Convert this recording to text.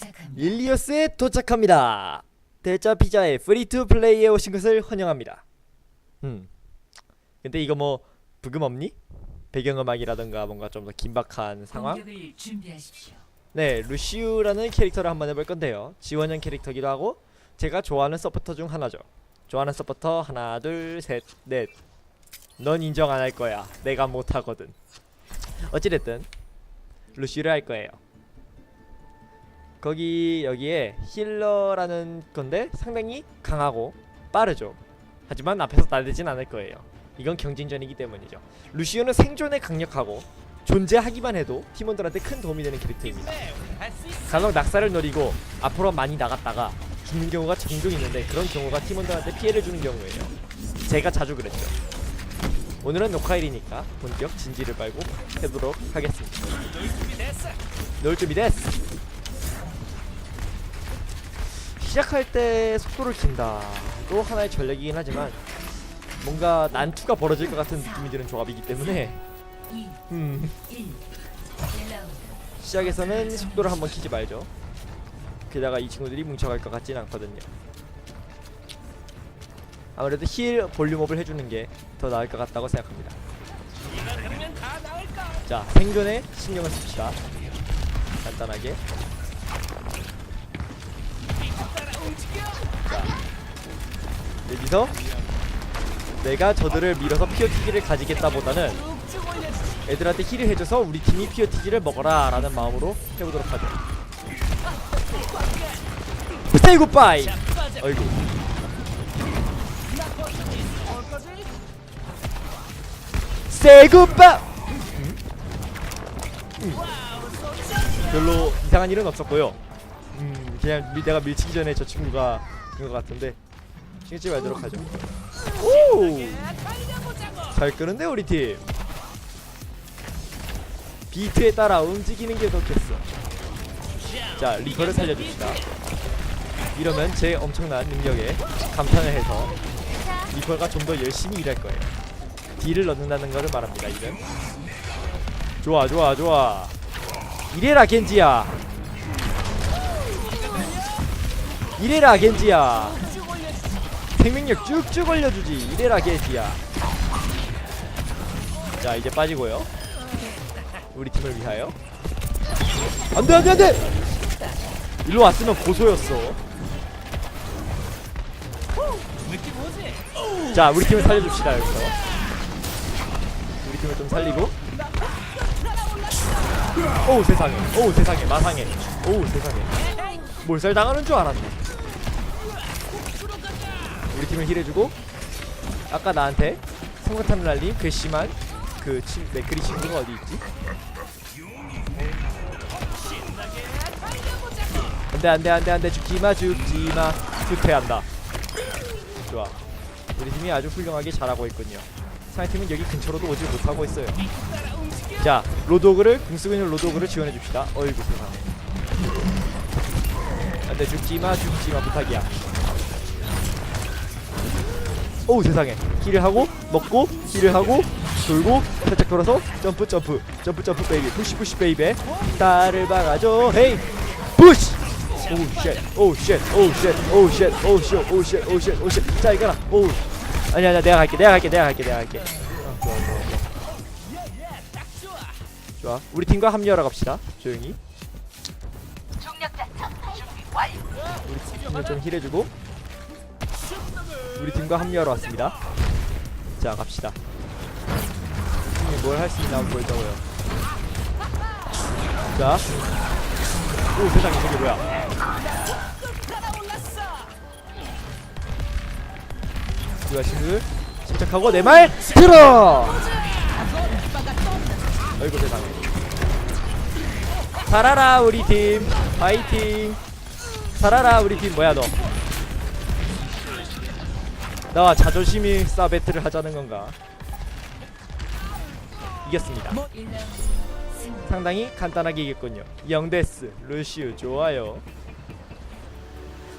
도착합니다. 일리오스에 도착합니다. 대짜 피자의 프리투 플레이에 오신 것을 환영합니다. 음. 근데 이거 뭐 부금 없니? 배경음악이라던가 뭔가 좀 더 긴박한 상황? 공격을 준비하십시오. 네, 루시우라는 캐릭터를 한번 해볼 건데요. 지원형 캐릭터기도 하고 제가 좋아하는 서포터 중 하나죠. 좋아하는 서포터 하나, 둘, 셋, 넷. 넌 인정 안 할 거야. 내가 못 하거든. 어찌됐든 루시우를 할 거예요. 거기 여기에 힐러라는 건데 상당히 강하고 빠르죠. 하지만 앞에서 나대진 않을 거예요. 이건 경쟁전이기 때문이죠. 루시우는 생존에 강력하고 존재하기만 해도 팀원들한테 큰 도움이 되는 캐릭터입니다. 간혹 낙사를 노리고 앞으로 많이 나갔다가 죽는 경우가 종종 있는데 그런 경우가 팀원들한테 피해를 주는 경우예요. 제가 자주 그랬죠. 오늘은 녹화일이니까 본격 진지를 빨고 해보도록 하겠습니다. 놀 준비 됐어. 시작할 때 속도를 킨다도 하나의 전략이긴 하지만 뭔가 난투가 벌어질 것 같은 느낌이 드는 조합이기 때문에 2, 음 1. 1라운드. 시작에서는 속도를 한번 키지 말죠. 게다가 이 친구들이 뭉쳐갈 것 같진 않거든요. 아무래도 힐 볼륨업을 해주는 게 더 나을 것 같다고 생각합니다. 자 생존에 신경을 씁시다. 간단하게. 여기서 내가 저들을 밀어서 피어티기를 가지겠다보다는 애들한테 힐을 해줘서 우리 팀이 피어티지를 먹어라 라는 마음으로 해보도록 하죠. 스테이 굿바이 어이구 스테이? 음. 별로 이상한 일은 없었고요. 음 그냥 밀- 내가 밀치기 전에 저 친구가 그런 것 같은데 쓰지 말도록 하죠 오 잘 끄는데 우리 팀 비트에 따라 움직이는 게 좋겠어. 자, 리커를 살려줍시다. 이러면 제 엄청난 능력에 감탄을 해서 리커가 좀 더 열심히 일할 거예요. 딜을 넣는다는 것을 말합니다. 이는 좋아, 좋아, 좋아. 이래라 겐지야. 이래라 겐지야. 생명력 쭉쭉 올려주지. 이래라 겐지야. 자, 이제 빠지고요. 우리 팀을 위하여. 안돼 안돼 안돼! 일로 왔으면 고소였어. 자 우리 팀을 살려줍시다 여기서. 우리 팀을 좀 살리고. 오우 세상에. 오우 세상에. 마상에. 오우 세상에. 몰살 당하는 줄 알았네 우리 팀을 힐해주고 아까 나한테 성공탄을 날린 괘씸한 그 친, 맥그리 친구가 어디 있지? 안돼 안돼 안돼 안돼. 죽지마 죽지마. 후퇴한다. 좋아. 우리 팀이 아주 훌륭하게 잘하고 있군요. 상대팀은 여기 근처로도 오지 못하고 있어요. 자 로도그를 궁 쓰고 있는 로도그를 지원해 줍시다. 어이구 세상에. 안돼 죽지마 죽지마. 부탁이야 오우 세상에. 힐을 하고 먹고 힐을 하고 돌고 살짝 돌아서 점프 점프. 점프 점프 베이비. 푸시 푸시 베이비 나를 박아줘. 헤이! 푸시! 오우 쉣. 오우 쉣. 오우 쉣. 오우 쉣. 오우 쉣. 오우 쉣. 오우 쉣. 오우 쉣자 이거라. 오우 아니 아니야. 내가 갈게. 내가 갈게. 내가 갈게. 내가 갈게. 어, 좋아 좋아 좋아. 좋아. 우리 팀과 합류하러 갑시다. 조용히. 우리 팀을 좀 힐해주고 우리 팀과 합류하러 왔습니다. 자 갑시다. 뭘 할 수 있나 한번 보자고요. 자. 오 세상에 저게 뭐야? 누가 친구들 침착하고 내 말 들어! 아이고 세상에. 살아라 우리 팀. 파이팅. 살아라 우리 팀. 뭐야 너 나와 자존심이 싸 배틀을 하자는 건가? 이겼습니다. 1라운드 승. 상당히 간단하게 이겼군요. 영데스 루시우 좋아요